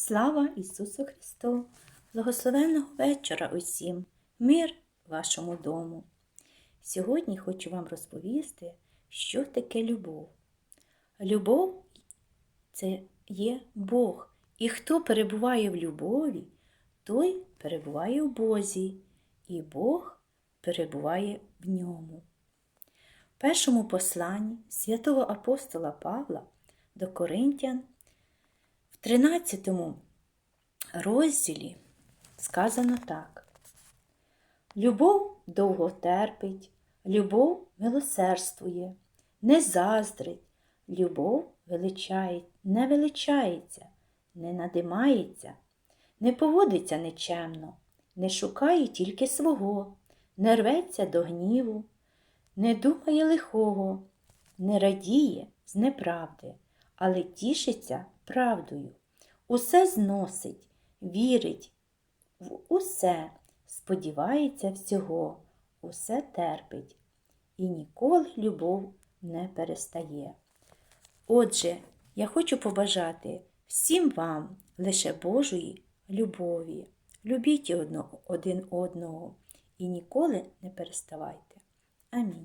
Слава Ісусу Христу! Благословенного вечора усім! Мир вашому дому! Сьогодні хочу вам розповісти, що таке любов. Любов це є Бог, і хто перебуває в любові, той перебуває в Бозі, і Бог перебуває в ньому. В першому посланні святого апостола Павла до Коринтян 13 розділі сказано так. Любов довго терпить, любов милосердствує, не заздрить, любов величає, не величається, не надимається, не поводиться нечемно, не шукає тільки свого, не рветься до гніву, не думає лихого, не радіє з неправди, але тішиться правдою. Усе зносить, вірить в усе, сподівається всього, усе терпить, і ніколи любов не перестає. Отже, я хочу побажати всім вам лише Божої любові. Любіть один одного і ніколи не переставайте. Амінь.